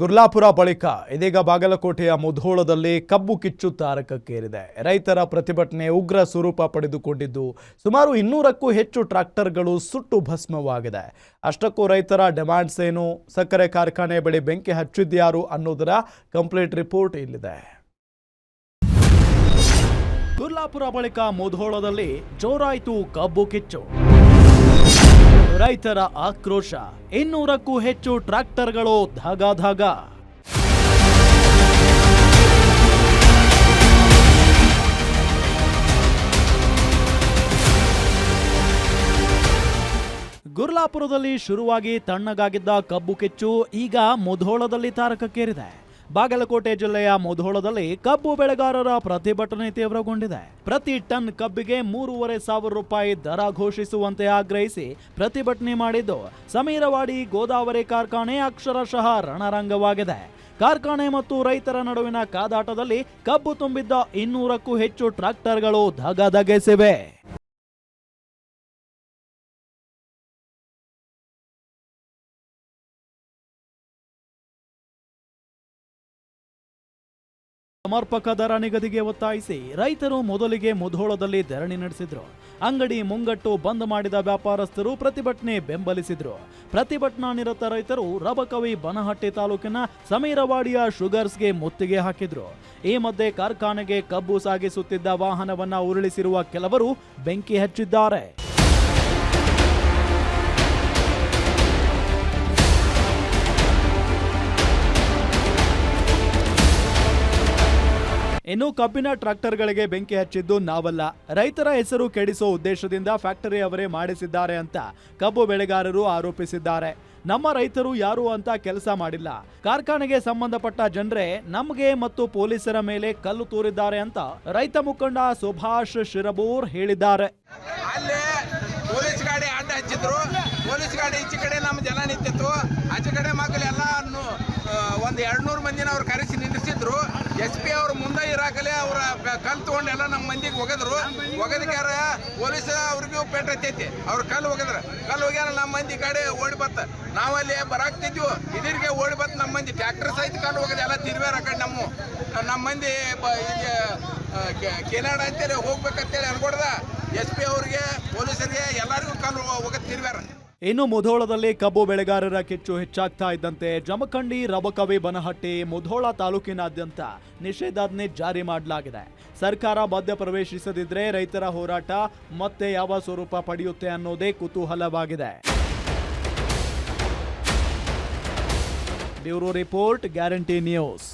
ಗುರ್ಲಾಪುರ ಬಳಿಕ ಇದೀಗ ಬಾಗಲಕೋಟೆಯ ಮುಧೋಳದಲ್ಲಿ ಕಬ್ಬು ಕಿಚ್ಚು ತಾರಕಕ್ಕೇರಿದೆ. ರೈತರ ಪ್ರತಿಭಟನೆ ಉಗ್ರ ಸ್ವರೂಪ ಪಡೆದುಕೊಂಡಿದ್ದು, ಸುಮಾರು ಇನ್ನೂರಕ್ಕೂ ಹೆಚ್ಚು ಟ್ರಾಕ್ಟರ್ಗಳು ಸುಟ್ಟು ಭಸ್ಮವಾಗಿದೆ. ಅಷ್ಟಕ್ಕೂ ರೈತರ ಡಿಮ್ಯಾಂಡ್ಸ್ ಏನು? ಸಕ್ಕರೆ ಕಾರ್ಖಾನೆ ಬಳಿ ಬೆಂಕಿ ಹಚ್ಚಿದ್ಯಾರು ಅನ್ನೋದರ ಕಂಪ್ಲೀಟ್ ರಿಪೋರ್ಟ್ ಇಲ್ಲಿದೆ. ಗುರ್ಲಾಪುರ ಬಳಿಕ ಮುಧೋಳದಲ್ಲಿ ಜೋರಾಯಿತು ಕಬ್ಬು ಕಿಚ್ಚು. ರೈತರ ಆಕ್ರೋಶ. ಇನ್ನೂರಕ್ಕೂ ಹೆಚ್ಚು ಟ್ರಾಕ್ಟರ್ಗಳು ಧಾಗಾಧಾಗ. ಧಾಗ ಗುರ್ಲಾಪುರದಲ್ಲಿ ಶುರುವಾಗಿ ತಣ್ಣಗಾಗಿದ್ದ ಕಬ್ಬು ಕಿಚ್ಚು ಈಗ ಮುಧೋಳದಲ್ಲಿ ತಾರಕಕ್ಕೇರಿದೆ. ಬಾಗಲಕೋಟೆ ಜಿಲ್ಲೆಯ ಮುಧೋಳದಲ್ಲಿ ಕಬ್ಬು ಬೆಳೆಗಾರರ ಪ್ರತಿಭಟನೆ ತೀವ್ರಗೊಂಡಿದೆ. ಪ್ರತಿ ಟನ್ ಕಬ್ಬಿಗೆ ಮೂರುವರೆ ಸಾವಿರ ರೂಪಾಯಿ ದರ ಘೋಷಿಸುವಂತೆ ಆಗ್ರಹಿಸಿ ಪ್ರತಿಭಟನೆ ಮಾಡಿದ್ದು ಸಮೀರವಾಡಿ ಗೋದಾವರಿ ಕಾರ್ಖಾನೆ ಅಕ್ಷರಶಃ ರಣರಂಗವಾಗಿದೆ. ಕಾರ್ಖಾನೆ ಮತ್ತು ರೈತರ ನಡುವಿನ ಕಾದಾಟದಲ್ಲಿ ಕಬ್ಬು ತುಂಬಿದ್ದ ಇನ್ನೂರಕ್ಕೂ ಹೆಚ್ಚು ಟ್ರಾಕ್ಟರ್ಗಳು ಧಗಧಗಿಸಿವೆ. ಸಮರ್ಪಕ ದರ ನಿಗದಿಗೆ ಒತ್ತಾಯಿಸಿ ರೈತರು ಮೊದಲಿಗೆ ಮುಧೋಳದಲ್ಲಿ ಧರಣಿ ನಡೆಸಿದ್ರು. ಅಂಗಡಿ ಮುಂಗಟ್ಟು ಬಂದ್ ಮಾಡಿದ ವ್ಯಾಪಾರಸ್ಥರು ಪ್ರತಿಭಟನೆ ಬೆಂಬಲಿಸಿದ್ರು. ಪ್ರತಿಭಟನಾ ನಿರತ ರೈತರು ರಬಕವಿ ಬನಹಟ್ಟಿ ತಾಲೂಕಿನ ಸಮೀರವಾಡಿಯ ಶುಗರ್ಸ್ಗೆ ಮುತ್ತಿಗೆ ಹಾಕಿದ್ರು. ಈ ಮಧ್ಯೆ ಕಾರ್ಖಾನೆಗೆ ಕಬ್ಬು ಸಾಗಿಸುತ್ತಿದ್ದ ವಾಹನವನ್ನ ಉರುಳಿಸಿರುವ ಕೆಲವರು ಬೆಂಕಿ ಹಚ್ಚಿದ್ದಾರೆ. ಇನ್ನು ಕಬ್ಬಿನ ಟ್ರಾಕ್ಟರ್ಗಳಿಗೆ ಬೆಂಕಿ ಹಚ್ಚಿದ್ದು ನಾವಲ್ಲ. ರೈತರ ಹೆಸರು ಕೆಡಿಸೋ ಉದ್ದೇಶದಿಂದ ಫ್ಯಾಕ್ಟರಿ ಅವರೇ ಮಾಡಿಸಿದ್ದಾರೆ ಅಂತ ಕಬ್ಬು ಬೆಳೆಗಾರರು ಆರೋಪಿಸಿದ್ದಾರೆ. ನಮ್ಮ ರೈತರು ಯಾರು ಅಂತ ಕೆಲಸ ಮಾಡಿಲ್ಲ. ಕಾರ್ಖಾನೆಗೆ ಸಂಬಂಧಪಟ್ಟ ಜನರೇ ನಮಗೆ ಮತ್ತು ಪೊಲೀಸರ ಮೇಲೆ ಕಲ್ಲು ತೂರಿದ್ದಾರೆ ಅಂತ ರೈತ ಮುಖಂಡ ಸುಭಾಷ್ ಶಿರಬೂರ್ ಹೇಳಿದ್ದಾರೆ. ಪೊಲೀಸ್ ಗಾಡಿ ಅಡ್ಡ ಹಚ್ಚಿದ್ರು. ಪೊಲೀಸ್ ಗಾಡಿ ಈಚೆ ಕಡೆ ನಮ್ಮ ಜನ ನಿಂತಿತ್ತು ಆಚೆ ಕಡೆ ಮಕ್ಕಳು ಎಸ್ ಪಿ ಅವ್ರ ಮುಂದೆ ಇರಾಕಲೆ ಅವ್ರ ಕಲ್ ತಗೊಂಡು ಎಲ್ಲ ನಮ್ಮ ಮಂದಿಗೆ ಒಗದ್ರು. ಒಗದಕ್ಯಾರ ಪೊಲೀಸ್ ಅವ್ರಿಗೂ ಪೇಟ ಹತ್ತೈತಿ. ಅವ್ರು ಕಲ್ಲು ಒಗದ್ರ. ಕಲ್ಲು ಹೋಗ್ಯಾರ ನಮ್ಮ ಮಂದಿ ಕಡೆ ಓಡಿ ಬತ್ತ ನಾವಲ್ಲಿ ಬರಾಕ್ತಿದ್ವು. ಇದ್ರಿಗೆ ಓಡಿ ಬತ್ ನಮ್ಮ ಮಂದಿ. ಟ್ರಾಕ್ಟರ್ ಸಹಿತ ಕಲ್ಲು ಹೋಗದ ಎಲ್ಲ ತಿರ್ವ್ಯಾರ ಕಡೆ ನಮ್ಮ ನಮ್ಮ ಮಂದಿ ಕೆನಾಡ ಅಂತೇಳಿ ಹೋಗ್ಬೇಕಂತೇಳಿ ಅನ್ಕೊಡ್ದ. ಎಸ್ ಪಿ ಅವ್ರಿಗೆ, ಪೊಲೀಸರಿಗೆ ಎಲ್ಲರಿಗೂ ಕಲ್ಲು ಹೋಗದ್ ತಿರ್ವ್ಯಾರ ಇನ್ನು ಮುಧೋಳದಲ್ಲಿ ಕಬ್ಬು ಬೆಳೆಗಾರರ ಕಿಚ್ಚು ಹೆಚ್ಚಾಗ್ತಾ ಇದ್ದಂತೆ ಜಮಖಂಡಿ, ರಬಕವಿ, ಬನಹಟ್ಟಿ, ಮುಧೋಳ ತಾಲೂಕಿನಾದ್ಯಂತ ನಿಷೇಧಾಜ್ಞೆ ಜಾರಿ ಮಾಡಲಾಗಿದೆ. ಸರ್ಕಾರ ಮಧ್ಯ ಪ್ರವೇಶಿಸದಿದ್ರೆ ರೈತರ ಹೋರಾಟ ಮತ್ತೆ ಯಾವ ಸ್ವರೂಪ ಪಡೆಯುತ್ತೆ ಅನ್ನೋದೇ ಕುತೂಹಲವಾಗಿದೆ. Bureau report, guarantee news.